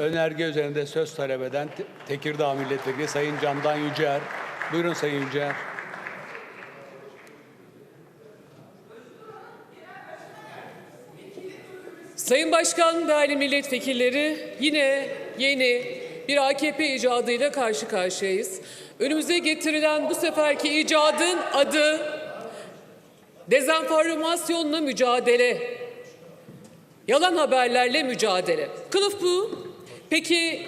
önerge üzerinde söz talep eden Te- Tekirdağ Milletvekili Sayın Candan Yüceer. Buyurun Sayın Yüceer. Sayın Başkan, değerli milletvekilleri, yine yeni bir AKP icadıyla karşı karşıyayız. Önümüze getirilen bu seferki icadın adı dezenformasyonla mücadele, yalan haberlerle mücadele. Kılıf bu. Peki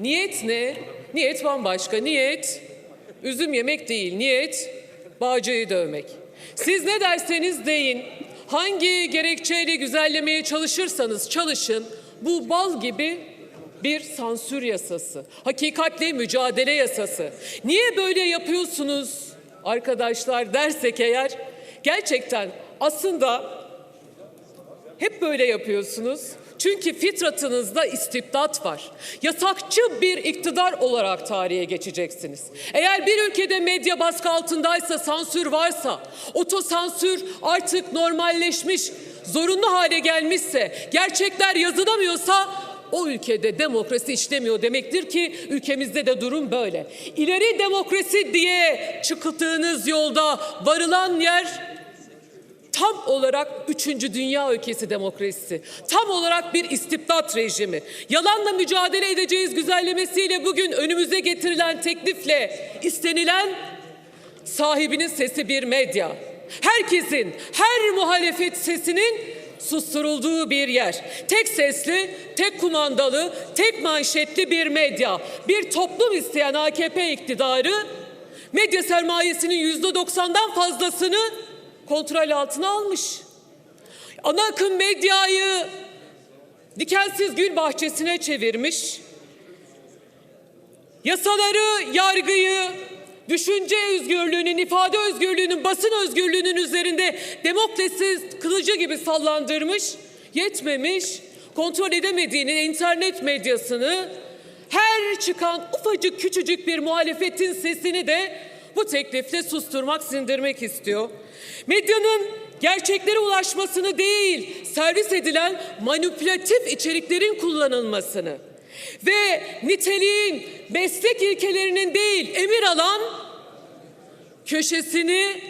niyet ne? Niyet bambaşka. Niyet üzüm yemek değil. Niyet bağcıyı dövmek. Siz ne derseniz deyin, hangi gerekçeyle güzellemeye çalışırsanız çalışın, bu bal gibi bir sansür yasası, hakikatle mücadele yasası. Niye böyle yapıyorsunuz arkadaşlar dersek eğer, gerçekten aslında hep böyle yapıyorsunuz. Çünkü fitratınızda istibdat var. Yasakçı bir iktidar olarak tarihe geçeceksiniz. Eğer bir ülkede medya baskı altındaysa, sansür varsa, otosansür artık normalleşmiş, zorunlu hale gelmişse, gerçekler yazılamıyorsa o ülkede demokrasi işlemiyor demektir ki ülkemizde de durum böyle. İleri demokrasi diye çıktığınız yolda varılan yer tam olarak üçüncü dünya ülkesi demokrasisi. Tam olarak bir istibdat rejimi. Yalanla mücadele edeceğiz güzellemesiyle bugün önümüze getirilen teklifle istenilen sahibinin sesi bir medya. Herkesin, her muhalefet sesinin susturulduğu bir yer. Tek sesli, tek kumandalı, tek manşetli bir medya. Bir toplum isteyen AKP iktidarı medya sermayesinin yüzde doksandan fazlasını kontrol altına almış. Ana akım medyayı dikensiz gül bahçesine çevirmiş. Yasaları, yargıyı, düşünce özgürlüğünün, ifade özgürlüğünün, basın özgürlüğünün üzerinde demokrasiz kılıcı gibi sallandırmış, yetmemiş, kontrol edemediğini internet medyasını, her çıkan ufacık küçücük bir muhalefetin sesini de bu teklifle susturmak, sindirmek istiyor. Medyanın gerçeklere ulaşmasını değil, servis edilen manipülatif içeriklerin kullanılmasını ve niteliğin meslek ilkelerinin değil, emir alan köşesini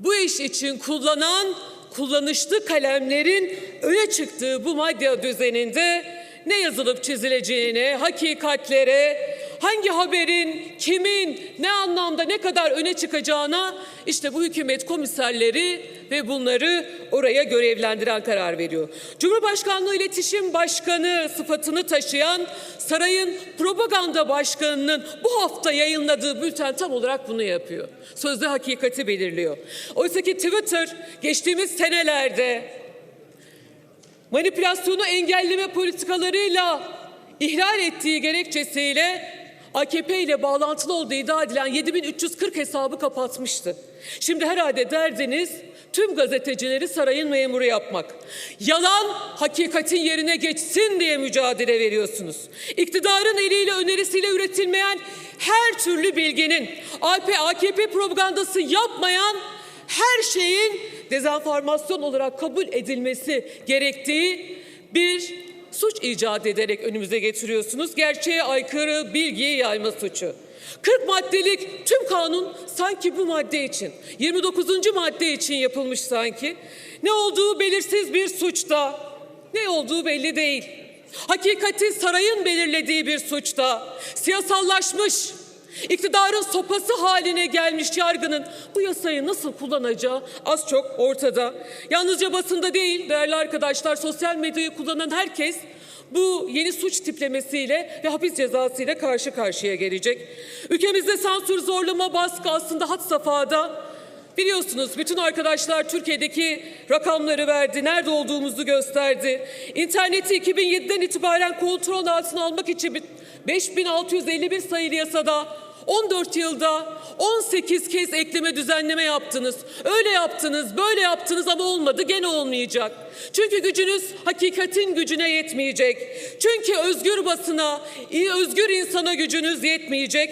bu iş için kullanan kullanışlı kalemlerin öne çıktığı bu medya düzeninde ne yazılıp çizileceğine, hakikatlere, hangi haberin kimin ne anlamda ne kadar öne çıkacağına işte bu hükümet komiserleri ve bunları oraya görevlendiren karar veriyor. Cumhurbaşkanlığı İletişim Başkanı sıfatını taşıyan sarayın propaganda başkanının bu hafta yayınladığı bülten tam olarak bunu yapıyor. Sözde hakikati belirliyor. Oysa ki Twitter geçtiğimiz senelerde manipülasyonu engelleme politikalarıyla ihlal ettiği gerekçesiyle AKP ile bağlantılı olduğu iddia edilen 7340 hesabı kapatmıştı. Şimdi herhalde derdiniz tüm gazetecileri sarayın memuru yapmak. Yalan hakikatin yerine geçsin diye mücadele veriyorsunuz. İktidarın eliyle önerisiyle üretilmeyen her türlü bilginin AKP propagandası yapmayan her şeyin dezenformasyon olarak kabul edilmesi gerektiği bir suç icat ederek önümüze getiriyorsunuz. Gerçeğe aykırı bilgiyi yayma suçu. 40 maddelik tüm kanun sanki bu madde için, 29. madde için yapılmış sanki. Ne olduğu belirsiz bir suçta, ne olduğu belli değil. Hakikati sarayın belirlediği bir suçta, siyasallaşmış, iktidarın sopası haline gelmiş yargının bu yasayı nasıl kullanacağı az çok ortada. Yalnızca basında değil değerli arkadaşlar sosyal medyayı kullanan herkes bu yeni suç tiplemesiyle ve hapis cezası karşı karşıya gelecek. Ülkemizde sansür, zorlama, baskı aslında had safhada. Biliyorsunuz bütün arkadaşlar Türkiye'deki rakamları verdi, nerede olduğumuzu gösterdi. İnterneti 2007'den itibaren kontrol altına almak için 5651 sayılı yasada 14 yılda 18 kez ekleme düzenleme yaptınız. Öyle yaptınız, böyle yaptınız ama olmadı, gene olmayacak. Çünkü gücünüz hakikatin gücüne yetmeyecek. Çünkü özgür basına, özgür insana gücünüz yetmeyecek.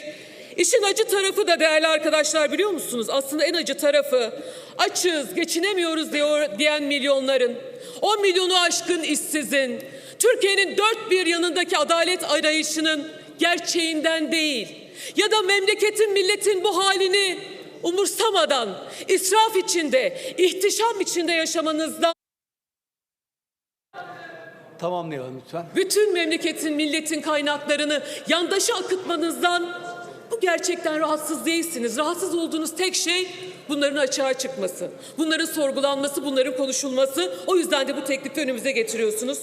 İşin acı tarafı da değerli arkadaşlar biliyor musunuz? Aslında en acı tarafı açız, geçinemiyoruz diyor diyen milyonların, 10 milyonu aşkın işsizin, Türkiye'nin dört bir yanındaki adalet arayışının gerçeğinden değil ya da memleketin milletin bu halini umursamadan israf içinde, ihtişam içinde yaşamanızdan Tamamlayalım lütfen. bütün memleketin, milletin kaynaklarını yandaşa akıtmanızdan bu gerçekten rahatsız değilsiniz. Rahatsız olduğunuz tek şey bunların açığa çıkması, bunların sorgulanması, bunların konuşulması. O yüzden de bu teklifi önümüze getiriyorsunuz.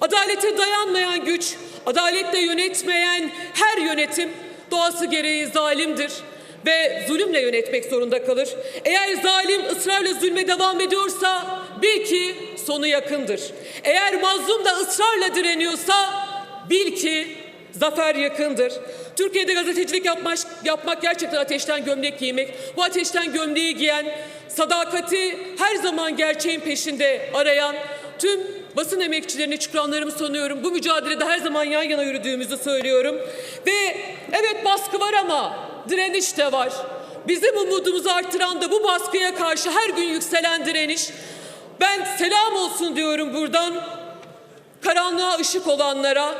Adalete dayanmayan güç, adaletle yönetmeyen her yönetim doğası gereği zalimdir ve zulümle yönetmek zorunda kalır. Eğer zalim ısrarla zulme devam ediyorsa bil ki sonu yakındır. Eğer mazlum da ısrarla direniyorsa bil ki zafer yakındır. Türkiye'de gazetecilik yapmak, yapmak gerçekten ateşten gömlek giymek. Bu ateşten gömleği giyen, sadakati her zaman gerçeğin peşinde arayan tüm basın emekçilerini, şükranlarımı sunuyorum. Bu mücadelede her zaman yan yana yürüdüğümüzü söylüyorum. Ve evet baskı var ama direniş de var. Bizim umudumuzu artıran da bu baskıya karşı her gün yükselen direniş. Ben selam olsun diyorum buradan karanlığa ışık olanlara,